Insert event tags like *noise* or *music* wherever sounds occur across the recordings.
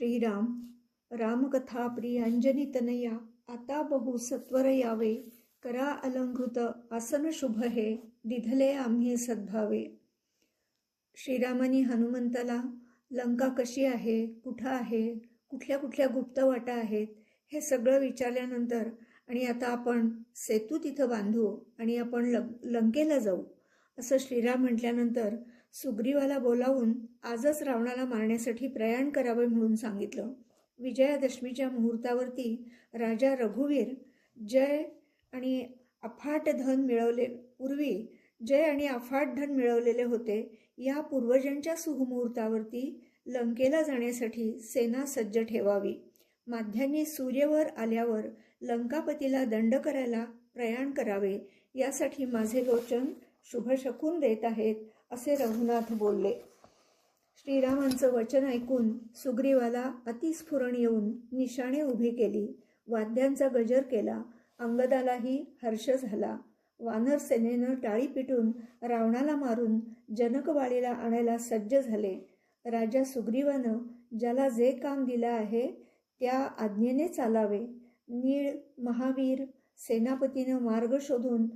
श्रीराम रामकथा प्रियांजनी तनया आता बहु सत्वर यावे करा अलंकृत आसन शुभ हे दिधले आम्ही सद्भावे. श्रीरामानी हनुमंताला लंका कशी आहे कुठं आहे कुठल्या कुठल्या गुप्त वाटा आहेत हे सगळं विचारल्यानंतर आणि आता आपण सेतू तिथं बांधू आणि आपण लं लंकेला जाऊ असं श्रीराम म्हटल्यानंतर सुग्रीवाला बोलावून आजच रावणाला मारण्यासाठी प्रयाण करावे म्हणून सांगितलं. विजयादशमीच्या मुहूर्तावरती राजा रघुवीर जय आणि अफाट धन मिळवले पूर्वी जय आणि अफाट धन मिळवलेले होते या पूर्वजांच्या सुमुहूर्तावरती लंकेला जाण्यासाठी सेना सज्ज ठेवावी. माध्यांनी सूर्यवर आल्यावर लंकापतीला दंड करायला प्रयाण करावे यासाठी माझे लोचन शुभशकून देत आहेत. असे रघुनाथ बोलले. श्रीरामांचं वचन ऐकून सुग्रीवाला अतिस्फुरण येऊन निशाणे उभी केली. वाद्यांचा गजर केला. अंगदालाही हर्ष झाला. वानर सेनेनं टाळी पिटून रावणाला मारून जनकवाडीला आणायला सज्ज झाले. राजा सुग्रीवानं ज्याला जे काम दिलं आहे त्या आज्ञेने चालावे. नीळ महावीर सेनापतीनं मार्ग शोधून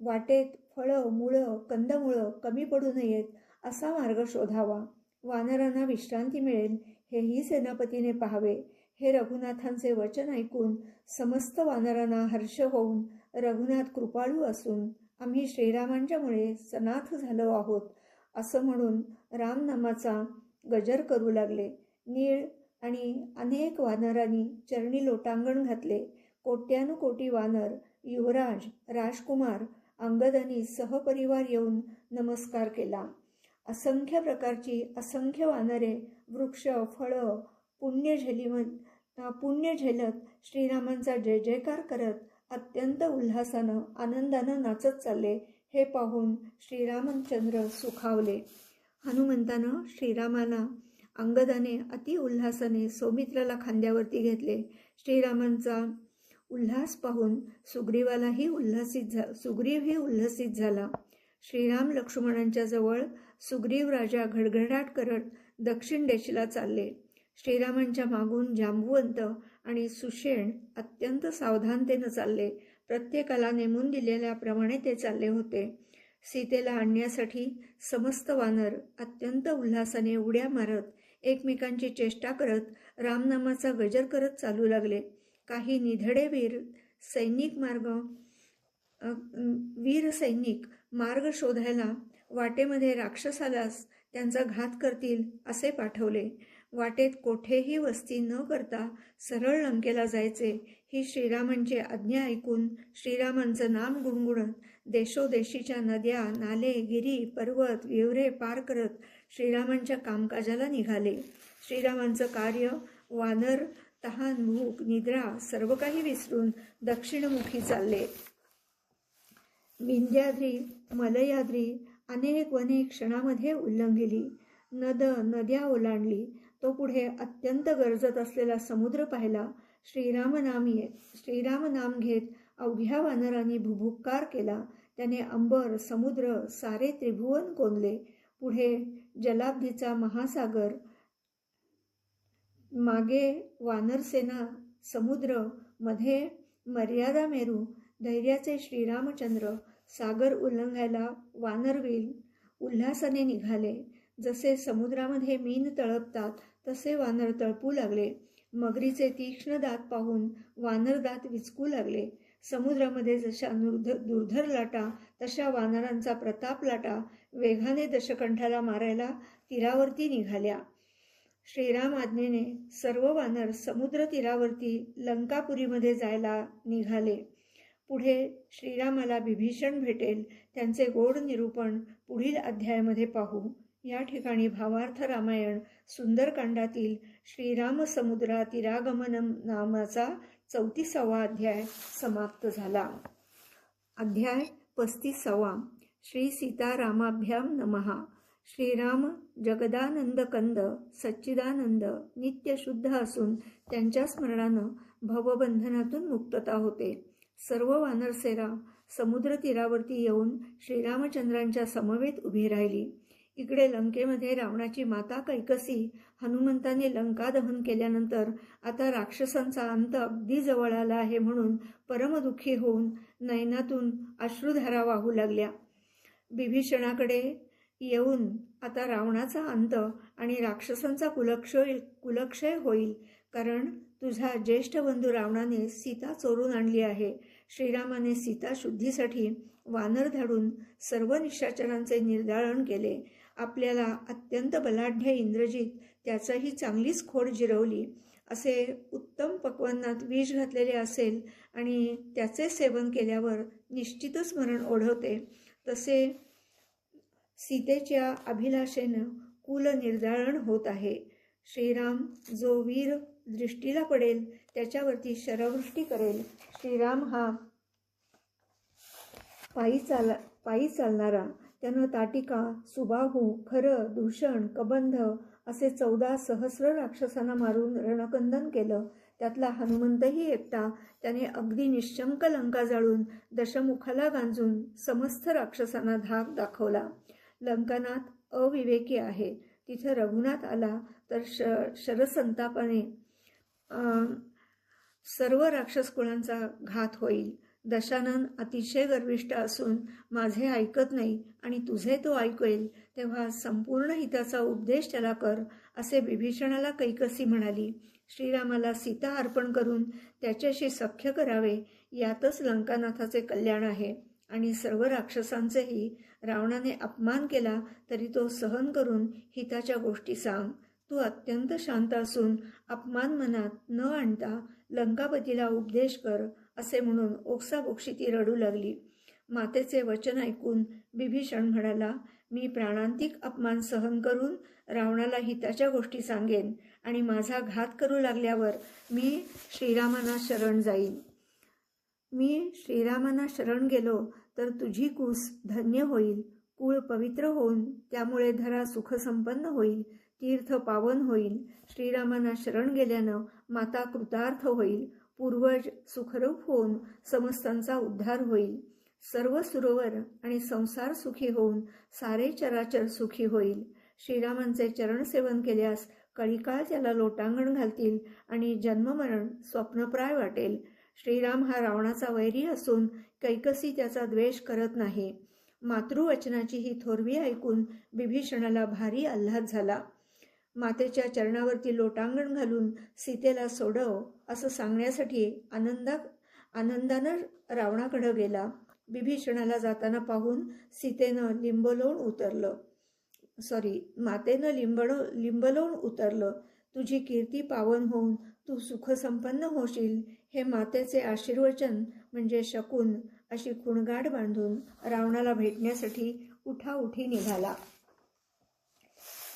वाटेत फळं मुळं कंदमुळं कमी पडू नयेत असा मार्ग शोधावा. वानरांना विश्रांती मिळेल हेही सेनापतीने पाहावे. हे रघुनाथांचे वचन ऐकून समस्त वानरांना हर्ष होऊन रघुनाथ कृपाळू असून आम्ही श्रीरामांच्यामुळे सनाथ झालो आहोत असं म्हणून रामनामाचा गजर करू लागले. नीळ आणि अनेक वानरांनी चरणी लोटांगण घातले. कोट्यानुकोटी वानर युवराज राजकुमार अंगदानी सहपरिवार येऊन नमस्कार केला. असंख्य प्रकारची असंख्य वानरे वृक्ष फळं पुण्यझेलीम पुण्य झेलत श्रीरामांचा जय जयकार करत अत्यंत उल्हासानं आनंदानं नाचत चालले हे पाहून श्रीरामचंद्र सुखावले. हनुमंतानं श्रीरामाला अंगदाने अति उल्हासाने सौमित्राला खांद्यावरती घेतले. श्रीरामांचा उल्हास पाहून सुग्रीवालाही उल्हासित झा सुग्रीवही उल्हसित झाला. श्रीराम लक्ष्मणांच्या जवळ सुग्रीव राजा घडघडाट करत दक्षिण देशीला चालले. श्रीरामांच्या मागून जांबुवंत आणि सुषेण अत्यंत सावधानतेनं चालले. प्रत्येकाला नेमून दिलेल्याप्रमाणे ते चालले होते. सीतेला आणण्यासाठी समस्त वानर अत्यंत उल्हासाने उड्या मारत एकमेकांची चेष्टा करत रामनामाचा गजर करत चालू लागले. काही निधडे वीर सैनिक मार्ग वीर सैनिक मार्ग शोधायला वाटेमध्ये राक्षसालाच त्यांचा घात करतील असे पाठवले. वाटेत कोठेही वस्ती न करता सरळ लंकेला जायचे. ही श्रीरामांची आज्ञा ऐकून श्रीरामांचं नाम गुणगुणत देशोदेशीच्या नद्या नाले गिरी पर्वत विवरे पार करत श्रीरामांच्या कामकाजाला निघाले. श्रीरामांचं कार्य वानर तहान भूक निद्रा सर्व काही विसरून दक्षिणमुखी चालले. विंध्याद्री मलयाद्री अनेक वने क्षणामध्ये उल्लंघिली. नद नद्या ओलांडली. तो पुढे अत्यंत गरजत असलेला समुद्र पाहिला. श्रीरामनामी ये श्रीराम नाम घेत अवघ्या वानरांनी भुभुक्कार केला. त्याने अंबर समुद्र सारे त्रिभुवन कोंदले. पुढे जलाब्धीचा महासागर मागे वानरसेना समुद्रमध्ये मर्यादा मेरू धैर्याचे श्रीरामचंद्र सागर उल्लंघायला वानरवील उल्हासाने निघाले. जसे समुद्रामध्ये मीन तळपतात तसे वानर तळपू लागले. मगरीचे तीक्ष्ण दात पाहून वानर दात विचकू लागले. समुद्रामध्ये जशा दुर्धर लाटा तशा वानरांचा प्रताप लाटा वेगाने दशकंठाला मारायला तीरावरती निघाल्या. श्रीराम आज्ञेने सर्व वानर समुद्र तीरावरती लंकापुरीमध्ये जायला निघाले. पुढे श्रीरामाला विभीषण भेटेल त्यांचे गोड निरूपण पुढील अध्यायामध्ये पाहू. या ठिकाणी भावार्थ रामायण सुंदरकांडातील श्रीराम समुद्रा तिरागमनम नामाचा चौतीसावा अध्याय समाप्त झाला. अध्याय पस्तीसावा. श्री सीतारामाभ्याम नमहा श्रीराम जगदानंद कंद सच्चिदानंद नित्य शुद्ध असून त्यांच्या स्मरणानं भवबंधनातून मुक्तता होते. सर्व वानरसेरा समुद्र तीरावरती येऊन श्रीरामचंद्रांच्या समवेत उभी राहिली. इकडे लंकेमध्ये रावणाची माता कैकसी हनुमंताने लंका दहन केल्यानंतर आता राक्षसांचा अंत अगदी जवळ आला आहे म्हणून परमदुःखी होऊन नयनातून अश्रुधारा वाहू लागल्या. बिभीषणाकडे येऊन आता रावणाचा अंत आणि राक्षसांचा कुलक्षय कुलक्षय होईल. कारण तुझा ज्येष्ठ बंधू रावणाने सीता चोरून आणली आहे. श्रीरामाने सीता शुद्धीसाठी वानर धाडून सर्व निशाचरांचे निर्धारण केले. आपल्याला अत्यंत बलाढ्य इंद्रजित त्याचाही चांगलीच खोड जिरवली. असे उत्तम पक्वांनात विष घातलेले असेल आणि त्याचे सेवन केल्यावर निश्चितच मरण ओढवते. तसे सीतेच्या अभिलाषेनं कुल निर्धारण होत आहे. श्रीराम जो वीर दृष्टीला पडेल त्याच्यावरती शरवृष्टी करेल. श्रीराम हा पायी चाल पायी चालणारा. त्यानं ताटिका सुबाहू खरं दूषण कबंध असे चौदा सहस्र राक्षसांना मारून रणकंदन केलं. त्यातला हनुमंतही एकटा. त्याने अगदी निशंक लंका जाळून दशमुखाला गांजून समस्त राक्षसांना धाक दाखवला. लंकानाथ अविवेकी आहे. तिथं रघुनाथ आला तर श शरसंतापाने सर्व राक्षस कुळांचा घात होईल. दशानन अतिशय गर्विष्ट असून माझे ऐकत नाही आणि तुझे तो ऐकेल तेव्हा संपूर्ण हिताचा उपदेश त्याला कर असे विभीषणाला कैकसी म्हणाली. श्रीरामाला सीता अर्पण करून त्याच्याशी सख्य करावे यातच लंकानाथाचे कल्याण आहे आणि सर्व राक्षसांचेही रावणाने अपमान केला तरी तो सहन करून हिताच्या गोष्टी सांग. तू अत्यंत शांत असून अपमान मनात न आणता लंकापतीला उपदेश कर असे म्हणून ओक्साबोक्षी ती रडू लागली. मातेचे वचन ऐकून बिभीषण म्हणाला मी प्राणांतिक अपमान सहन करून रावणाला हिताच्या गोष्टी सांगेन आणि माझा घात करू लागल्यावर मी श्रीरामांना शरण जाईन. मी श्रीरामांना शरण गेलो तर तुझी कूस धन्य होईल. कुळ पवित्र होऊन त्यामुळे धरा सुखसंपन्न होईल. तीर्थ पावन होईल. श्रीरामांना शरण गेल्यानं माता कृतार्थ होईल. पूर्वज सुखरूप होऊन समस्तांचा उद्धार होईल. सर्व सुरोवर आणि संसार सुखी होऊन सारे चराचर सुखी होईल. श्रीरामांचे चरणसेवन केल्यास कळीकाळ त्याला लोटांगण घालतील आणि जन्ममरण स्वप्नप्राय वाटेल. श्रीराम हा रावणाचा वैरी असून कैकसी त्याचा द्वेष करत नाही. मातृवचनाची ही थोरवी ऐकून बिभीषणाला भारी आल्हाद झाला. मातेच्या चरणावरती लोटांगण घालून सीतेला सोडव असं सांगण्यासाठी आनंदा आनंदानं रावणाकडं गेला. बिभीषणाला जाताना पाहून सीतेनं लिंबलोण उतरलं. सॉरी मातेनं लिंबड लिंबलोण उतरलं. तुझी कीर्ती पावन होऊन तू सुखसंपन्न होशील. हे मातेचे आशीर्वचन म्हणजे शकून अशी खुणगाड बांधून रावणाला भेटण्यासाठी उठाउठी निघाला.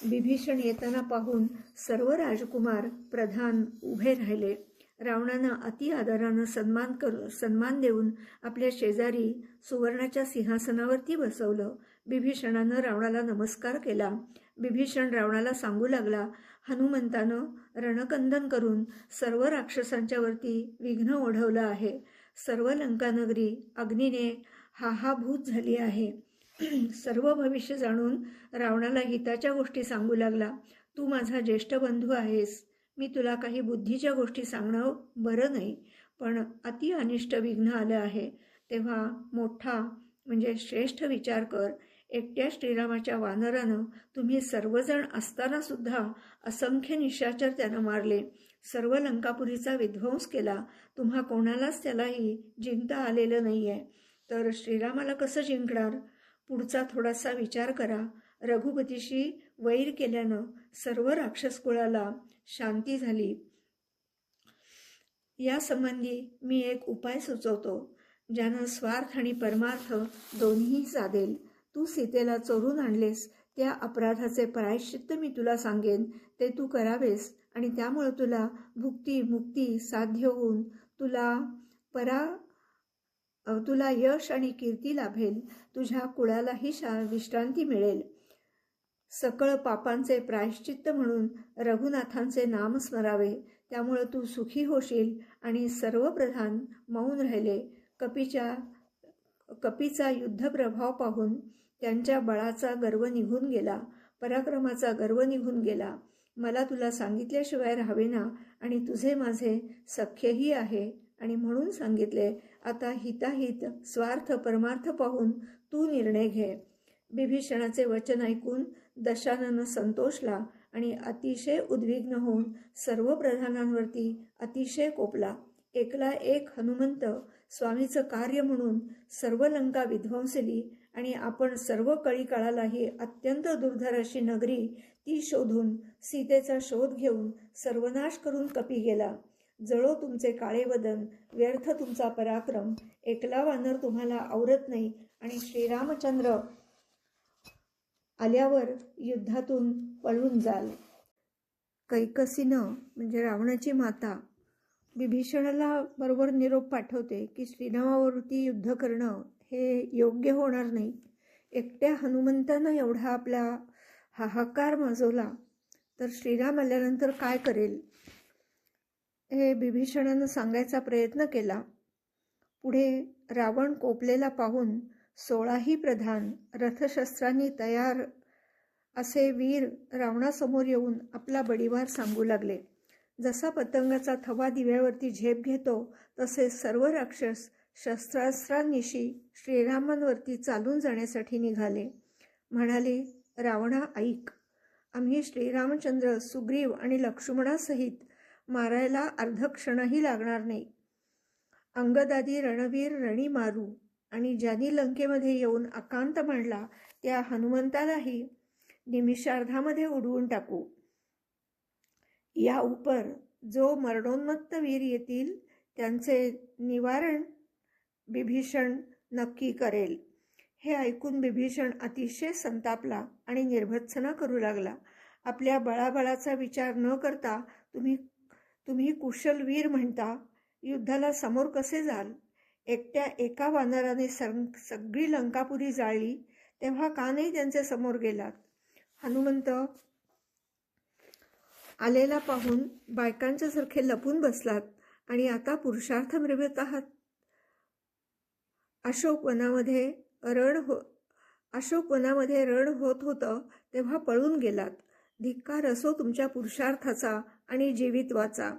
बिभीषण येताना पाहून सर्व राजकुमार प्रधान उभे राहिले. रावणानं अति आदरानं सन्मान करू सन्मान देऊन आपल्या शेजारी सुवर्णाच्या सिंहासनावरती बसवलं. बिभीषणानं रावणाला नमस्कार केला. बिभीषण रावणाला सांगू लागला हनुमंतानं रणकंदन करून सर्व राक्षसांच्यावरती विघ्न ओढवलं आहे. सर्व लंकानगरी अग्नीने हाहाभूत झाली आहे. *clears throat* सर्व भविष्य जाणून रावणाला हिताच्या गोष्टी सांगू लागला. तू माझा ज्येष्ठ बंधू आहेस. मी तुला काही बुद्धीच्या गोष्टी सांगणं बरं नाही पण अति अनिष्ट विघ्न आलं आहे. तेव्हा मोठा म्हणजे श्रेष्ठ विचार कर. एकट्या श्रीरामाच्या वानरानं तुम्ही सर्वजण असताना सुद्धा असंख्य निशाचर त्यानं मारले. सर्व लंकापुरीचा विध्वंस केला. तुम्हा कोणालाच त्यालाही जिंकता आलेलं नाही आहे तर श्रीरामाला कसं जिंकणार? पुढचा थोडासा विचार करा. रघुपतीशी वैर केल्यानं सर्व राक्षस कुळाला शांती झाली. यासंबंधी मी एक उपाय सुचवतो. ज्यानं स्वार्थ आणि परमार्थ दोन्ही साधेल. तू सीतेला चोरून आणलेस त्या अपराधाचे प्रायश्चित्त मी तुला सांगेन ते तू करावेस आणि त्यामुळं तुला भुक्ती मुक्ती साध्य होऊन तुला परा तुला यश आणि कीर्ती लाभेल. तुझ्या कुळालाही शा विश्रांती मिळेल. सकळ पापांचे प्रायश्चित्त म्हणून रघुनाथांचे नाम स्मरावे. त्यामुळं तू सुखी होशील आणि सर्वप्रधान मौन राहिले. कपीच्या कपीचा युद्धप्रभाव पाहून त्यांच्या बळाचा गर्व निघून गेला पराक्रमाचा गर्व निघून गेला. मला तुला सांगितल्याशिवाय राहावे ना आणि तुझे माझे सख्यही आहे. आणि म्हणून सांगितले आता हिताहित स्वार्थ परमार्थ पाहून तू निर्णय घे. बिभीषणाचे वचन ऐकून दशानन संतोषला आणि अतिशय उद्विग्न होऊन सर्व प्रधानांवरती अतिशय कोपला. एकला एक हनुमंत स्वामीचं कार्य म्हणून सर्व लंका विध्वंसली आणि आपण सर्व कळी काळालाही अत्यंत दुर्धर अशी नगरी ती शोधून सीतेचा शोध घेऊन सर्वनाश करून कपी गेला. जळो तुमचे काळे वदन व्यर्थ तुमचा पराक्रम एकला वानर तुम्हाला आवरत नाही आणि श्रीरामचंद्र आल्यावर युद्धातून पळून जाल. कैकसीनं म्हणजे रावणाची माता विभीषणाला बरोबर निरोप पाठवते की श्रीरामावरती युद्ध करणं हे योग्य होणार नाही. एकट्या हनुमंतानं एवढा आपला हाहाकार माजवला तर श्रीराम आल्यानंतर काय करेल? हे बिभीषणानं सांगायचा प्रयत्न केला. पुढे रावण कोपलेला पाहून सोळाही प्रधान रथशस्त्रांनी तयार असे वीर रावणासमोर येऊन आपला बडीवार सांगू लागले. जसा पतंगाचा थवा दिव्यावरती झेप घेतो तसे सर्व राक्षस शस्त्रास्त्रांनिशी श्रीरामांवरती चालून जाण्यासाठी निघाले. म्हणाले रावणा ऐक. आम्ही श्रीरामचंद्र सुग्रीव आणि लक्ष्मणासहित मारायला अर्ध क्षणही लागणार नाही. अंगदादी रणवीर रणी मारू आणि ज्यांनी लंकेमध्ये येऊन आकांत मांडला त्या हनुमंतालाही निमिषार्धामध्ये उडवून टाकू. या उपर जो मरणोन्मत्त वीर येतील त्यांचे निवारण बिभीषण नक्की करेल. हे ऐकून बिभीषण अतिशय संतापला आणि निर्भत्सना करू लागला. आपल्या बळाबळाचा विचार न करता तुम्ही तुम्ही कुशल वीर म्हणता युद्धाला समोर कसे जाल? एकट्या एका वानराने सं सगळी लंकापुरी जाळली तेव्हा का नाही त्यांच्यासमोर गेलात? हनुमंत आलेला पाहून बायकांच्या सारखे लपून बसलात आणि आता पुरुषार्थ मिळवत आहात. अशोक वनामध्ये रण हो अशोक वनामध्ये रण होत होतं तेव्हा पळून गेलात. धिक्कार असो तुमच्या पुरुषार्थाचा आणि जीवितवाचा.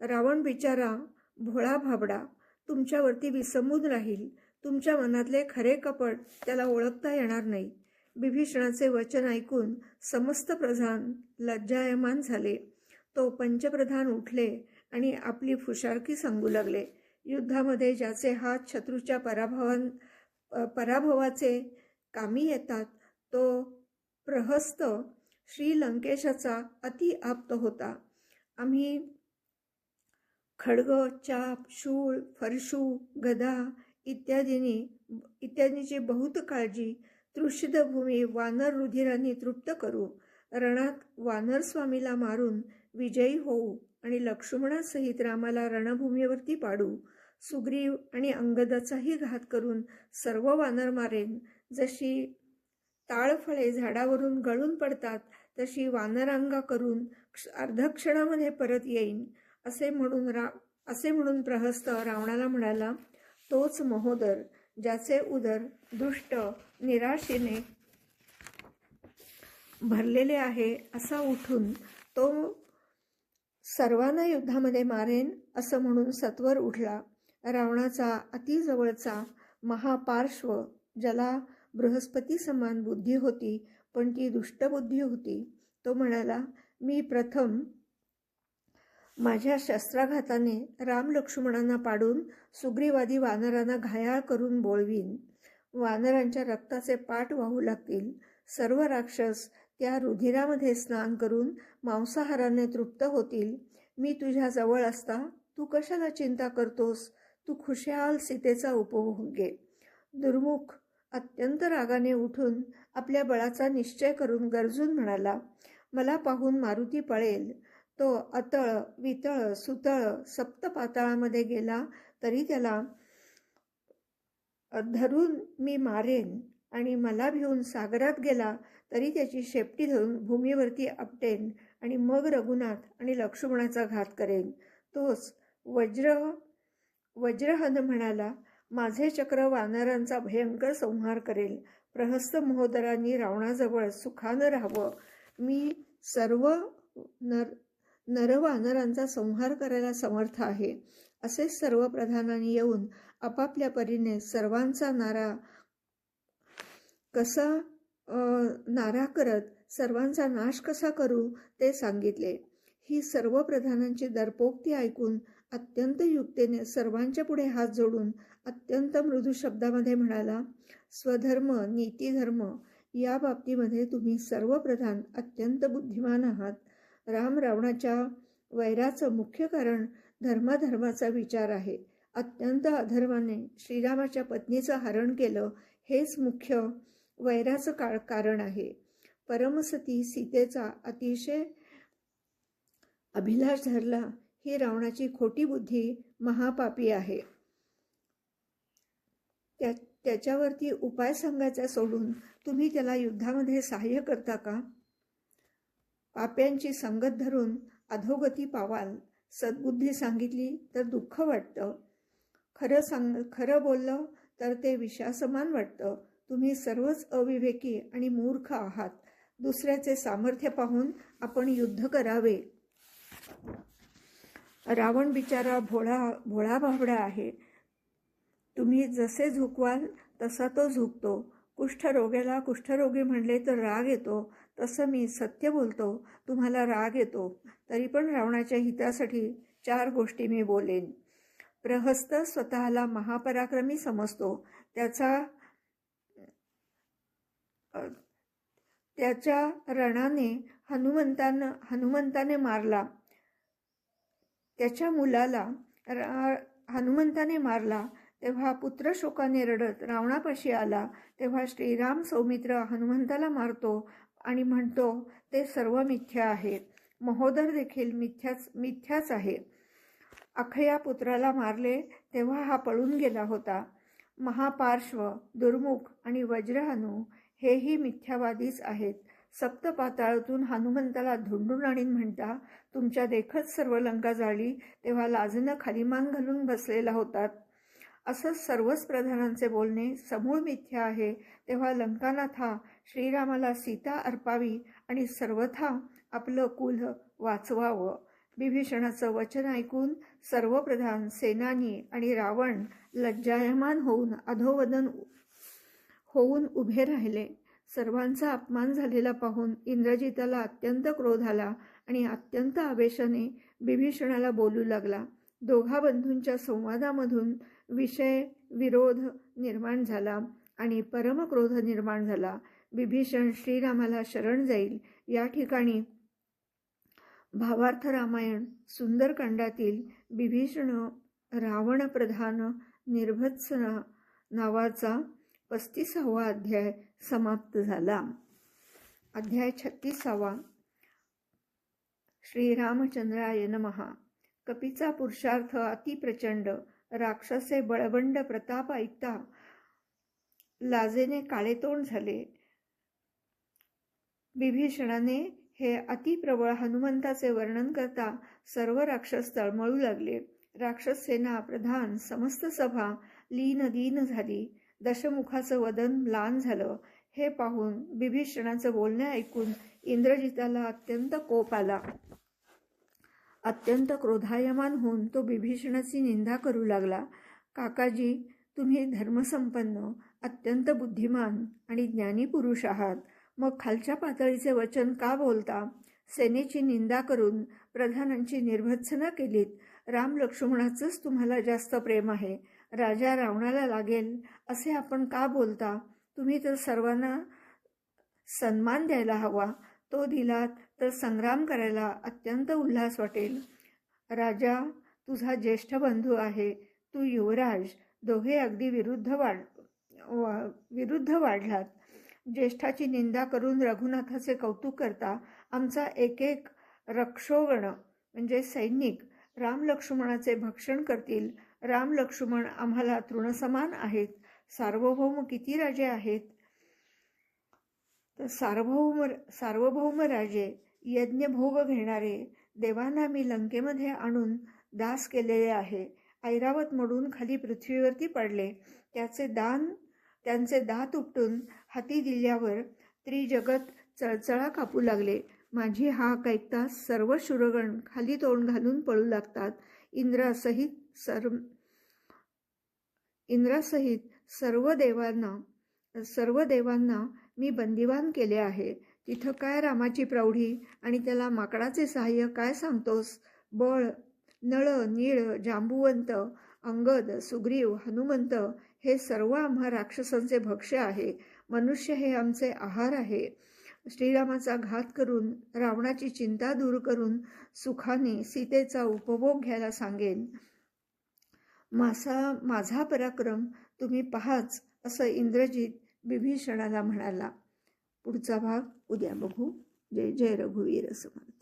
रावण बिचारा भोळा भाबडा. तुमच्यावरती विसंबून राहील. तुमच्या मनातले खरे कपट त्याला ओळखता येणार नाही. बिभीषणाचे वचन ऐकून समस्त प्रधान लज्जायमान झाले. तो पंचप्रधान उठले आणि आपली फुशारकी सांगू लागले. युद्धामध्ये ज्याचे हात शत्रूच्या पराभवां पराभवाचे कामी येतात तो प्रहस्त श्रीलंकेशाचा अति आप्त होता. आम्ही खडग चाप शूळ फरशू गदा इत्यादींनी इत्यादींची बहुत काळजी तृषितभूमी वानर रुधिरांनी तृप्त करू. रणात वानर स्वामीला मारून विजयी होऊ आणि लक्ष्मणासहित रामाला रणभूमीवरती पाडू. सुग्रीव आणि अंगदाचाही घात करून सर्व वानर मारेन. जशी ताळफळे झाडावरून गळून पडतात तशी वानरांगा करून अर्धक्षणामध्ये परत येईन. असे म्हणून रा असे म्हणून प्रहस्त रावणाला म्हणाला तोच महोदर ज्याचे उदर दुष्ट निराशेने भरलेले आहे असा उठून तो सर्वांना युद्धामध्ये मारेन असं म्हणून सत्वर उठला. रावणाचा अतिजवळचा महापार्श्व ज्याला बृहस्पती समान बुद्धी होती पण ती दुष्टबुद्धी होती तो म्हणाला मी प्रथम माझ्या शस्त्राघाताने राम लक्ष्मणांना पाडून सुग्रीवादी वानरांना घायाळ करून बोळवीन वानरांच्या रक्ताचे पाठ वाहू लागतील. सर्व राक्षस त्या रुधिरामध्ये स्नान करून मांसाहाराने तृप्त होतील. मी तुझ्या जवळ असता तू कशाला चिंता करतोस? तू खुशाल सीतेचा उपभोग घे दुर्मुख अत्यंत रागाने उठून आपल्या बळाचा निश्चय करून गरजून म्हणाला मला पाहून मारुती पळेल. तो अतळ वितळ सुतळ सप्त पाताळामध्ये गेला तरी त्याला धरून मी मारेन आणि मला भिवून सागरात गेला तरी त्याची शेपटी धरून भूमीवरती आपटेन आणि मग रघुनाथ आणि लक्ष्मणाचा घात करेन. तोच वज्र वज्रहन म्हणाला माझे चक्र वानरांचा भयंकर संहार करेल. प्रहस्त महोदरांनी रावणाजवळ सुखानं राहावं. मी सर्व नर नरवानरांचा संहार करायला समर्थ आहे. असे सर्व प्रधानांनी येऊन आपापल्या परीने सर्वांचा नारा कसा नारा करत सर्वांचा नाश कसा करू ते सांगितले. ही सर्व प्रधानांची दरपोक्ती ऐकून अत्यंत युक्तेने सर्वांच्या पुढे हात जोडून अत्यंत मृदू शब्दामध्ये म्हणाला स्वधर्म नीतिधर्म या बाबतीमध्ये तुम्ही सर्व प्रधान अत्यंत बुद्धिमान आहात. राम रावणाच्या वैराचं मुख्य कारण धर्माधर्माचा विचार आहे. अत्यंत अधर्माने श्रीरामाच्या पत्नीचं हरण केलं हेच मुख्य वैराचं का कारण आहे. परमसती सीतेचा अतिशय अभिलाष धरला ही रावणाची खोटी बुद्धी महापापी आहे. त्या त्याच्यावरती उपाय सांगायचा सोडून तुम्ही त्याला युद्धामध्ये सहाय्य करता का? पाप्यांची संगत धरून अधोगती पावाल. सद्बुद्धी सांगितली तर दुःख वाटतं. खरं सांग खरं बोललं तर ते विषासमान वाटतं. तुम्ही सर्वच अविवेकी आणि मूर्ख आहात. दुसऱ्याचे सामर्थ्य पाहून आपण युद्ध करावे. रावण बिचारा भोळा भोळा भाबडा आहे. तुम्ही जसे झुकवाल तसा तो झुकतो. कुष्ठरोग्याला कुष्ठरोगी म्हणले तर राग येतो. तसं मी सत्य बोलतो तुम्हाला राग येतो तरी पण रावणाच्या हितासाठी चार गोष्टी मी बोलेन. प्रहस्त स्वतःला महापराक्रमी समजतो त्याचा त्याच्या रणाने हनुमंतानं हनुमंताने मारला. त्याच्या मुलाला रा हनुमंताने मारला. तेव्हा पुत्र शोकाने रडत रावणापाशी आला. तेव्हा श्रीराम सौमित्र हनुमंताला मारतो. आणि म्हणतो ते सर्व मिथ्या आहे महोदर देखील मिथ्याच मिथ्याच आहे अखया पुत्राला मारले तेव्हा हा पळून गेला होता. महापार्श्व दुर्मुख आणि वज्रहनु हेही मिथ्यावादीच आहेत. सप्त पाताळातून हनुमंताला धुंडून आणीन म्हणता तुमच्या देखत सर्व लंका जाळली तेव्हा लाजनं खालीमान घालून बसलेला होतात असं सर्वच प्रधानांचे बोलणे समूळ मिथ्या आहे. तेव्हा लंकानाथा श्रीरामाला सीता अर्पावी आणि सर्वथा आपलं कुल वाचवावं. बिभीषणाचं वचन ऐकून सर्व प्रधान सेनानी आणि रावण लज्जायमान होऊन अधोवदन होऊन उभे राहिले. सर्वांचा अपमान झालेला पाहून इंद्रजिताला अत्यंत क्रोध आला आणि अत्यंत आवेशाने बिभीषणाला बोलू लागला. दोघा बंधूंच्या संवादामधून विषय विरोध निर्माण झाला आणि परमक्रोध निर्माण झाला. विभीषण श्रीरामाला शरण जाईल. या ठिकाणी भावार्थ रामायण सुंदरकांडातील बिभीषण रावणप्रधान निर्भत्सना निर्भत्स नावाचा पस्तीसावा अध्याय समाप्त झाला. अध्याय छत्तीसावा. श्रीरामचंद्राय नमहा कपीचा पुरुषार्थ अतिप्रचंड राक्षसे बळबंड प्रताप ऐकता लाजेने काळेतोंड झाले. विभीषणाने हे अतिप्रबळ हनुमंताचे वर्णन करता सर्व राक्षस तळमळू लागले. राक्षस सेना प्रधान समस्त सभा लीन दीन झाली. दशमुखाचं वदन म्लान झालं. हे पाहून बिभीषणाचं बोलणे ऐकून इंद्रजिताला अत्यंत कोप आला. अत्यंत क्रोधायमान होऊन तो बिभीषणाची निंदा करू लागला. काकाजी तुम्ही धर्मसंपन्न अत्यंत बुद्धिमान आणि ज्ञानी पुरुष आहात. मग खालच्या पातळीचे वचन का बोलता? सेनेची निंदा करून प्रधानांची निर्भत्सना केलीत. राम लक्ष्मणाचंच तुम्हाला जास्त प्रेम आहे. राजा रावणाला लागेल असे आपण का बोलता? तुम्ही तर सर्वांना सन्मान द्यायला हवा. तो दिलात तर संग्राम करायला अत्यंत उल्हास वाटेल. राजा तुझा ज्येष्ठ बंधू आहे. तू युवराज दोघे अगदी विरुद्ध वाढ वा विरुद्ध वाढलात. ज्येष्ठाची निंदा करून रघुनाथाचे कौतुक करता आमचा एक एक रक्षोगण म्हणजे सैनिक राम लक्ष्मणाचे भक्षण करतील. राम लक्ष्मण आम्हाला तृणसमान आहेत. सार्वभौम किती राजे आहेत? तर सार्वभौम सार्वभौम राजे यज्ञभोग घेणारे देवांना मी लंकेमध्ये आणून दास केलेले आहे. ऐरावत मोडून खाली पृथ्वीवरती पडले. त्याचे दान त्यांचे दात उपटून हाती दिल्यावर त्रिजगत चळचळा कापू लागले. माझी हाक ऐकता सर्व शुरगण खाली तोंड घालून पळू लागतात. इंद्रासहित सर्व इंद्रासहित सर्व देवांना सर्व देवांना मी बंदिवान केले आहे. तिथं काय रामाची प्रौढी आणि त्याला माकडाचे सहाय्य काय सांगतोस? बळ नळ नीळ जांबुवंत अंगद सुग्रीव हनुमंत हे सर्व आम्हा राक्षसांचे भक्ष्य आहे. मनुष्य हे आमचे आहार आहे. श्रीरामाचा घात करून रावणाची चिंता दूर करून सुखाने सीतेचा उपभोग घ्यायला सांगेन. मासा माझा पराक्रम तुम्ही पहाच असं इंद्रजित विभीषणाला म्हणाला. पुढचा भाग उद्या बघू. जय जय रघुवीर समर्थ